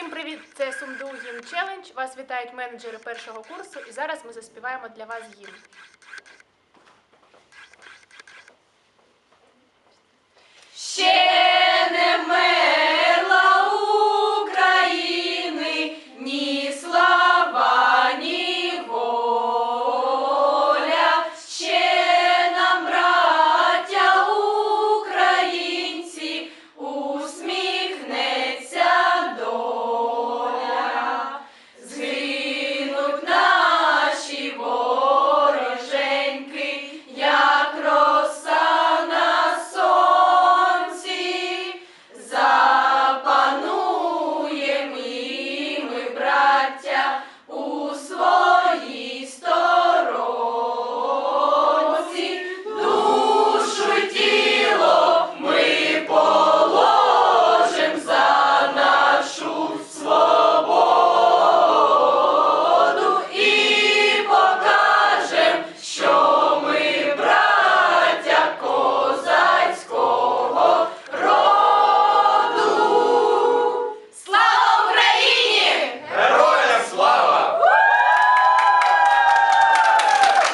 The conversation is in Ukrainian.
Всім привіт! Це Сумду Гімн Челендж. Вас вітають менеджери першого курсу, і зараз ми заспіваємо для вас гімн.